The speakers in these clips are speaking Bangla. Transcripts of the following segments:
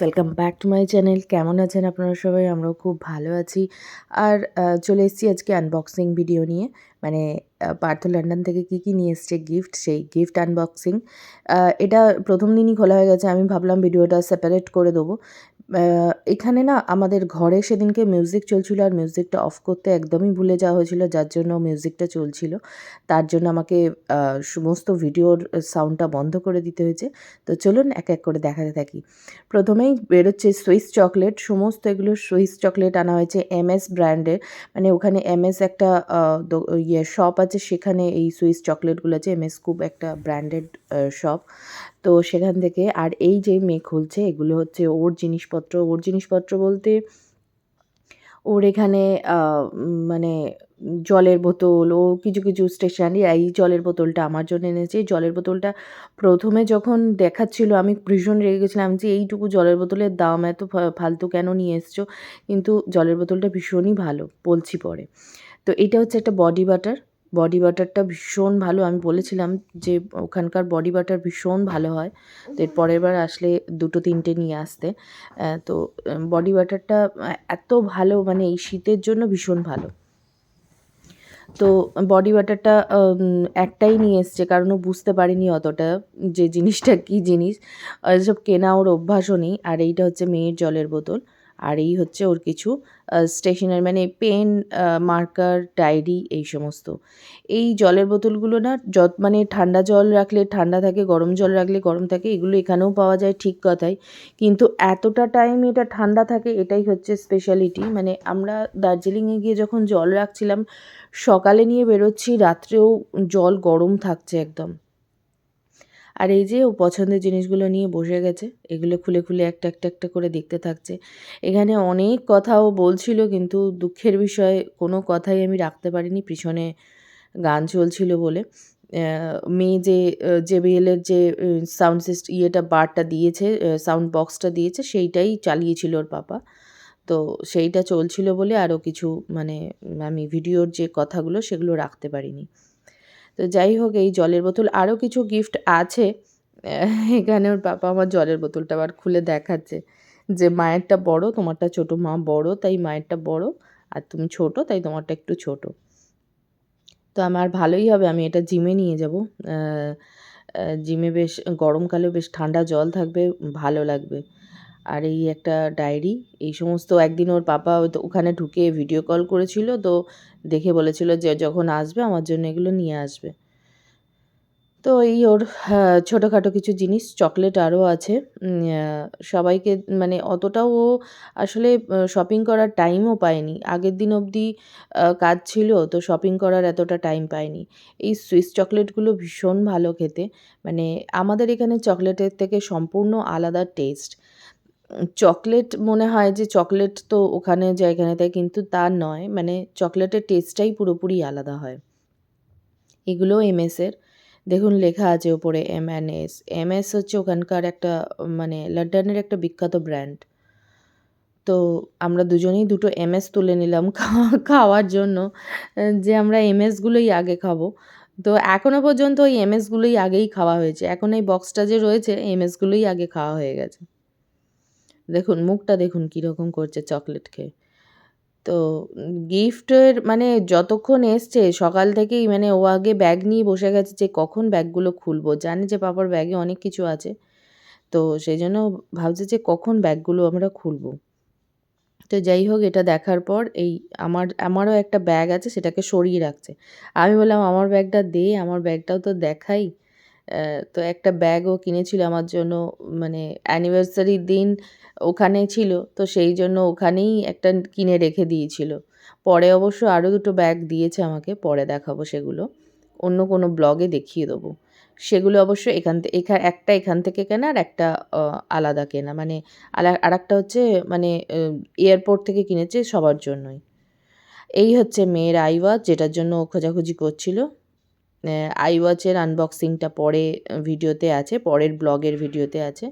Welcome back to my channel কেমন আছেন আপনারা সবাই? আমরাও খুব ভালো আছি। আর চলে এসেছি আজকে আনবক্সিং ভিডিও নিয়ে। মানে পার্থ লন্ডন থেকে কি কি নিয়ে এসছে গিফট সেই গিফট আনবক্সিং এটা প্রথম দিনই খোলা হয়ে গেছে। আমি ভাবলাম ভিডিওটা সেপারেট করে দেবো। এখানে না আমাদের ঘরে সেদিনকে মিউজিক চলছিল আর মিউজিকটা অফ করতে একদমই ভুলে যাওয়া হয়েছিল, যার জন্য মিউজিকটা চলছিল। তার জন্য আমাকে সমস্ত ভিডিওর সাউন্ডটা বন্ধ করে দিতে হয়েছে। তো চলুন এক এক করে দেখাতে থাকি। প্রথমেই বেরোচ্ছে সুইস চকলেট সমস্ত এগুলো সুইস চকলেট আনা হয়েছে এম এস ব্র্যান্ডের মানে ওখানে এম এস একটা ইয়ে শপ আছে, সেখানে এই সুইস চকলেটগুলো আছে এম এস খুব একটা ব্র্যান্ডেড শপ তো সেখান থেকে আর এই যে মেয়ে খুলছে, এগুলো হচ্ছে ওর জিনিসপত্র ওর জিনিসপত্র বলতে ওর এখানে মানে জলের বোতল, ও কিছু কিছু স্টেশনারি এই জলের বোতলটা আমার জন্য এনেছে। জলের বোতলটা প্রথমে যখন দেখাচ্ছিল, আমি ভীষণ রেগে গেছিলাম যে, এইটুকু জলের বোতলের দাম এত ফালতু কেন নিয়ে এসছো? কিন্তু জলের বোতলটা ভীষণই ভালো, বলছি পরে। তো এটা হচ্ছে একটা বডি বাটার বডি বাটারটা ভীষণ ভালো। আমি বলেছিলাম যে, ওখানকার বডি বাটার ভীষণ ভালো হয়। তো এর পরের বার আসলে দুটো তিনটে নিয়ে আসতে। তো বডি বাটারটা এত ভালো মানে এই শীতের জন্য ভীষণ ভালো। তো বডি বাটারটা একটাই নিয়ে এসছে, কারণ ও বুঝতে পারিনি অতটা যে জিনিসটা কী জিনিস। এসব কেনা ওর অভ্যাসও নেই। আর এইটা হচ্ছে মেয়ের জলের বোতল। আর এই হচ্ছে ওর কিছু স্টেশনারি মানে পেন মার্কার ডায়েরি এই সমস্ত। এই জলের বোতলগুলো না যত মানে ঠান্ডা জল রাখলে ঠান্ডা থাকে, গরম জল রাখলে গরম থাকে, এগুলো এখানেও পাওয়া যায় ঠিক কথাই। কিন্তু এতটা টাইম এটা ঠান্ডা থাকে, এটাই হচ্ছে স্পেশালিটি মানে আমরা দার্জিলিংয়ে গিয়ে যখন জল রাখছিলাম, সকালে নিয়ে বেরোচ্ছি, রাত্রেও জল গরম থাকছে একদম। আর এই যে ও পছন্দের জিনিসগুলো নিয়ে বসে গেছে, এগুলো খুলে খুলে একটা একটা একটা করে দেখতে থাকছে। এখানে অনেক কথাও বলছিল, কিন্তু দুঃখের বিষয়ে, কোনো কথাই আমি রাখতে পারিনি, পিছনে গান চলছিল বলে। মেয়ে যে জেবিএলের যে সাউন্ড সিস্ট ইয়েটা, বারটা দিয়েছে সাউন্ড বক্সটা দিয়েছে, সেইটাই চালিয়েছিল ওর পাপা। তো সেইটা চলছিল বলে আরও কিছু মানে আমি ভিডিওর যে কথাগুলো, সেগুলো রাখতে পারিনি। তো যাই হোক, এই জলের বোতল আরও কিছু গিফট আছে। এখানে ওর পাপা আমার জলের বোতলটা আবার খুলে দেখাচ্ছে। যে মায়েরটা বড়, তোমারটা ছোট, মা বড়, তাই মায়েরটা বড়। আর তুমি ছোট, তাই তোমারটা একটু ছোট। তো আমার ভালোই হবে, আমি এটা জিমে নিয়ে যাব। জিমে বেশ গরমকালেও বেশ ঠান্ডা জল থাকবে, ভালো লাগবে। আর এই একটা ডায়েরি এই সমস্ত একদিন ওর পাপা ওখানে ঢুকে ভিডিও কল করেছিল তো দেখে বলেছিল যে যখন আসবে আমার জন্য এগুলো নিয়ে আসবে। তো এই ওর আহ, ছোটোখাটো কিছু জিনিস চকলেট আরও আছে। সবাইকে মানে অতটাও ও আসলে শপিং করার টাইমও পায়নি। আগের দিন অবধি কাজ ছিল তো শপিং করার এতটা টাইম পায়নি। এই সুইস চকলেটগুলো ভীষণ ভালো খেতে। মানে আমাদের এখানে চকলেটের থেকে সম্পূর্ণ আলাদা টেস্ট চকলেট মনে হয় যে চকলেট তো ওখানে জায়গানে তাই কিন্তু তা নয় মানে চকলেটের টেস্টটাই পুরোপুরি আলাদা হয়। এগুলো এমএসের দেখুন, লেখা আছে ওপরে M N S M S হচ্ছে ওখানকার একটা মানে লন্ডনের একটা বিখ্যাত ব্র্যান্ড। তো আমরা দুজনেই দুটো এমএস তুলে নিলাম খাওয়া- খাওয়ার জন্য, যে আমরা এমএসগুলোই আগে খাব। তো এখনও পর্যন্ত ওই এমএসগুলোই আগেই খাওয়া হয়েছে। এখন এই বক্সটা যে রয়েছে এম এসগুলোই আগে খাওয়া হয়ে গেছে। দেখুন, মুখটা দেখুন কীরকম করছে চকলেট খেয়ে। তো গিফটের মানে যতক্ষণ এসছে, সকাল থেকেই মানে ও আগে ব্যাগ নিয়ে বসে গেছে যে কখন ব্যাগগুলো খুলবো। জানে যে পাপার ব্যাগে অনেক কিছু আছে। তো সেই জন্য ভাবছে যে কখন ব্যাগগুলো আমরা খুলবো। তো যাই হোক, এটা দেখার পর এই আমার, আমারও একটা ব্যাগ আছে, সেটাকে সরিয়ে রাখছে। আমি বললাম, আমার ব্যাগটা দে, আমার ব্যাগটাও তো দেখাই। তো একটা ব্যাগও কিনেছিল আমার জন্য মানে অ্যানিভার্সারির দিন ওখানে ছিল, তো সেই জন্য ওখানেই একটা কিনে রেখে দিয়েছিল। পরে অবশ্য আরও দুটো ব্যাগ দিয়েছে আমাকে, পরে দেখাবো সেগুলো। অন্য কোনো ব্লগে দেখিয়ে দেবো। সেগুলো অবশ্য এখান থেকে একটা এখান থেকে কেনা আর একটা আলাদা কেনা। মানে আর একটা হচ্ছে মানে এয়ারপোর্ট থেকে কিনেছে সবার জন্যই। এই হচ্ছে মেয়ের আই ওয়াচ যেটার জন্য ও খোঁজাখুঁজি করছিল। আই ওয়াচের আনবক্সিংটা পরে ভিডিওতে আছে, পরের ব্লগের ভিডিওতে আছে।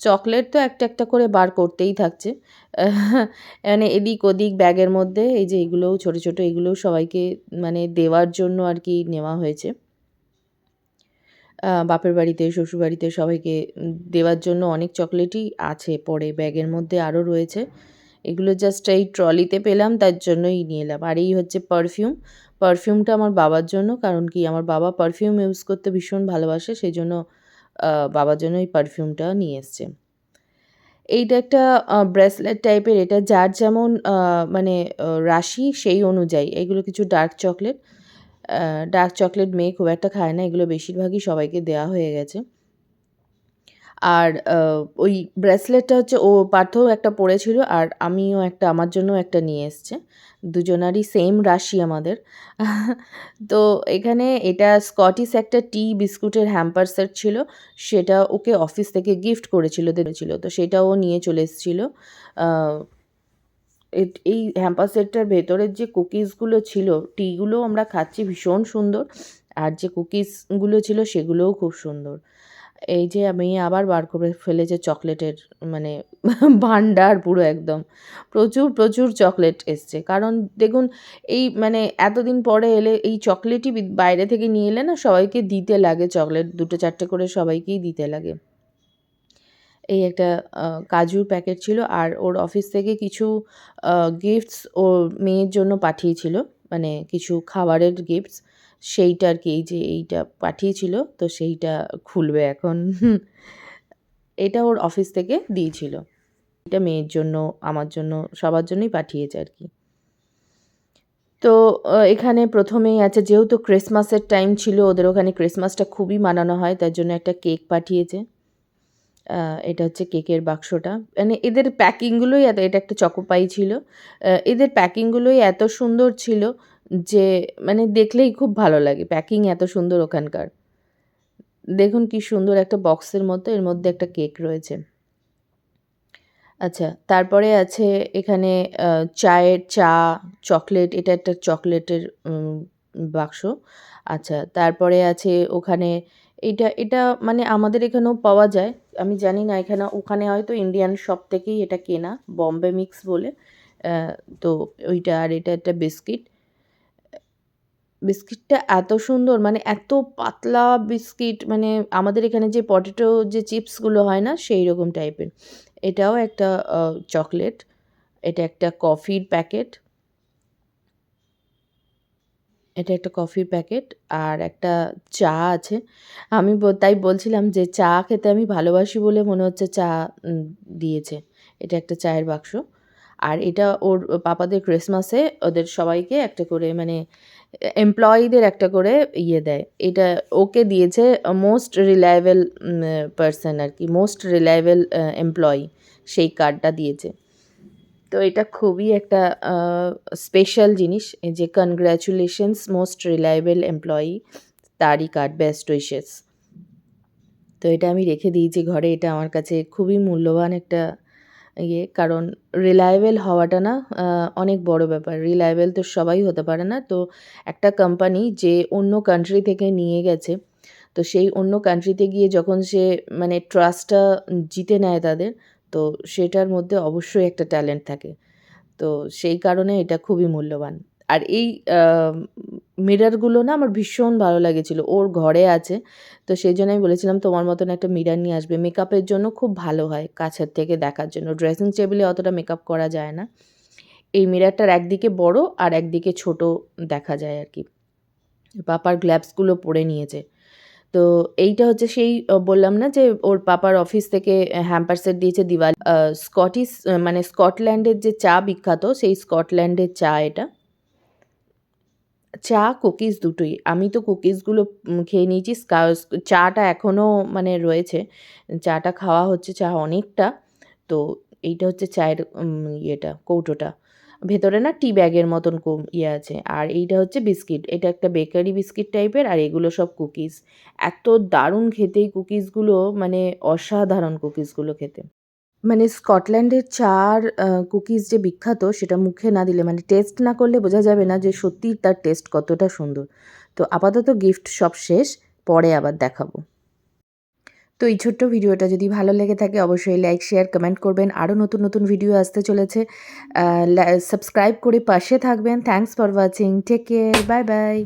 চকলেট তো একটা একটা করে বার করতেই থাকছে। মানে এদিক ওদিক ব্যাগের মধ্যে এই যে এগুলোও, ছোটো ছোটো এগুলোও সবাইকে মানে দেওয়ার জন্য আর কি নেওয়া হয়েছে। বাপের বাড়িতে, শ্বশুর বাড়িতে সবাইকে দেওয়ার জন্য অনেক চকলেটই আছে পরে, ব্যাগের মধ্যে আরও রয়েছে। এগুলো জাস্ট এই ট্রলিতে পেলাম, তার জন্যই নিয়ে এলাম। আর এই হচ্ছে পারফিউম পারফিউমটা আমার বাবার জন্য, কারণ কি আমার বাবা পারফিউম ইউজ করতে ভীষণ ভালোবাসে সেই জন্য বাবার জন্য এই পারফিউমটা নিয়ে এসছে। এইটা একটা ব্রেসলেট টাইপের এটা যার যেমন মানে রাশি সেই অনুযায়ী, এগুলো কিছু ডার্ক চকলেট ডার্ক চকলেট মেয়ে খুব একটা খায় না, এগুলো বেশিরভাগই সবাইকে দেওয়া হয়ে গেছে। আর ওই ব্রেসলেটটা হচ্ছে, ও পার্থও একটা পড়েছিল আর আমিও একটা, আমার জন্য একটা নিয়ে এসছে। দুজনারই সেম রাশি আমাদের। তো এখানে এটা স্কটিশ একটা টি বিস্কুটের হ্যাম্পার সেট ছিল। সেটা ওকে অফিস থেকে গিফট করেছিল, দিয়েছিল। তো সেটা ও নিয়ে চলে এসেছিল। এই হ্যাম্পার সেটটার ভেতরের যে কুকিজগুলো ছিল টিগুলো আমরা খাচ্ছি, ভীষণ সুন্দর। আর যে কুকিজগুলো ছিল, সেগুলোও খুব সুন্দর। এই যে আমি আবার বার করে ফেলেছে চকলেটের মানে ভান্ডার পুরো একদম। প্রচুর প্রচুর চকলেট এসছে। কারণ দেখুন, এই মানে এতদিন পরে এলে এই চকলেটই বাইরে থেকে নিয়ে এলে না সবাইকে দিতে লাগে চকলেট। দুটো, চারটে করে সবাইকেই দিতে লাগে। এই একটা কাজুর প্যাকেট ছিল আর ওর অফিস থেকে কিছু গিফটস ওর মেয়ের জন্য পাঠিয়েছিল। মানে কিছু খাবারের গিফটস সেইটা আর কি, এই যে এইটা পাঠিয়েছিল, তো সেইটা খুলবে এখন। এটা ওর অফিস থেকে দিয়েছিল। এটা মেয়ের জন্য, আমার জন্য, সবার জন্যই পাঠিয়েছে আর কি। তো এখানে প্রথমেই আছে, যেহেতু ক্রিসমাসের টাইম ছিল, ওদের ওখানে ক্রিসমাসটা খুবই মানানো হয়, তার জন্য একটা কেক পাঠিয়েছে। এটা হচ্ছে কেকের বাক্সটা। মানে এদের প্যাকিংগুলোই এত, এটা একটা চকোপাই ছিল। এদের প্যাকিংগুলোই এত সুন্দর ছিল যে মানে দেখলেই খুব ভালো লাগে প্যাকিং এত সুন্দর ওখানকার। দেখুন কি সুন্দর একটা বক্সের মতো, এর মধ্যে একটা কেক রয়েছে। আচ্ছা তারপরে আছে এখানে চায়ের চা, চকলেট, এটা একটা চকলেটের বাক্স। আচ্ছা তারপরে আছে ওখানে এটা এটা মানে আমাদের এখানেও পাওয়া যায়। আমি জানি না এখানে, ওখানে হয়তো ইন্ডিয়ান শপ থেকেই এটা কেনা বম্বে মিক্স বলে। তো ওইটা আর এটা একটা বিস্কিট। বিস্কিটটা এত সুন্দর মানে এত পাতলা বিস্কিট মানে আমাদের এখানে যে পটেটো, যে চিপসগুলো হয় না, সেই রকম টাইপের এটাও একটা চকলেট। এটা একটা কফির প্যাকেট। এটা একটা কফির প্যাকেট আর একটা চা আছে। আমি তাই বলছিলাম যে চা খেতে আমি ভালোবাসি বলে মনে হচ্ছে চা দিয়েছে। এটা একটা চায়ের বাক্স। আর এটা ওর পাপাদের ক্রিসমাসে ওদের সবাইকে একটা করে মানে এমপ্লয়ীদের একটা করে ইয়ে দেয়। এটা ওকে দিয়েছে মোস্ট রিলায়েবল পারসন আর কি, মোস্ট রিলায়েবল এমপ্লয়ি। সেই কার্ডটা দিয়েছে। তো এটা খুবই একটা স্পেশাল জিনিস যে কনগ্র্যাচুলেশনস মোস্ট রিলায়েবল এমপ্লয়ি তারই কার্ড বেস্ট উইশেস তো এটা আমি রেখে দিয়েছি ঘরে এটা আমার কাছে খুবই মূল্যবান একটা ইয়ে কারণ রিলায়েবল হওয়াটা না অনেক বড় ব্যাপার। রিলায়েবল তো সবাই হতে পারে না। তো একটা কোম্পানি যে অন্য কান্ট্রি থেকে নিয়ে গেছে, তো সেই অন্য কান্ট্রিতে গিয়ে যখন সে মানে ট্রাস্টটা জিতে নেয় তাদের তো সেটার মধ্যে অবশ্যই একটা ট্যালেন্ট থাকে। তো সেই কারণে এটা খুবই মূল্যবান। আর এই মিরারগুলো না আমার ভীষণ ভালো লেগেছিলো। ওর ঘরে আছে। তো সেই জন্য আমি বলেছিলাম, তোমার মতন একটা মিরার নিয়ে আসবে। মেকআপের জন্য খুব ভালো হয় কাছের থেকে দেখার জন্য। ড্রেসিং টেবিলে অতটা মেকআপ করা যায় না। এই মিরারটার একদিকে বড় আর একদিকে ছোট দেখা যায় আর কি। পাপার গ্ল্যাভসগুলো পরে নিয়েছে। তো এইটা হচ্ছে সেই বললাম না যে ওর পাপার অফিস থেকে হ্যাম্পার সেট দিয়েছে দিওয়ালি। স্কটিশ মানে স্কটল্যান্ডের যে চা বিখ্যাত, সেই স্কটল্যান্ডের চা এটা। চা কুকিজ দুটোই। আমি তো কুকিজগুলো খেয়ে নিয়েছি। চাটা এখনও মানে রয়েছে। চাটা খাওয়া হচ্ছে, চা অনেকটা। তো এইটা হচ্ছে চায়ের ইয়েটা, কৌটোটা। ভেতরে না টি ব্যাগের মতন কো- ইয়ে আছে। আর এইটা হচ্ছে বিস্কিট। এটা একটা বেকারি বিস্কিট টাইপের আর এগুলো সব কুকিজ। এত দারুণ খেতে এই কুকিজগুলো মানে অসাধারণ কুকিজগুলো খেতে। মানে স্কটল্যান্ডের চার কুকিজ যে বিখ্যাত, সেটা মুখে না দিলে মানে টেস্ট না করলে বোঝা যাবে না যে সত্যি তার টেস্ট কতটা সুন্দর। তো আপাতত গিফট সব শেষ, পরে আবার দেখাবো। তো এই ছোট্ট ভিডিওটা যদি ভালো লেগে থাকে, অবশ্যই লাইক শেয়ার কমেন্ট করবেন। আরও নতুন নতুন ভিডিও আসতে চলেছে। সাবস্ক্রাইব করে পাশে থাকবেন। Thanks for watching take care bye bye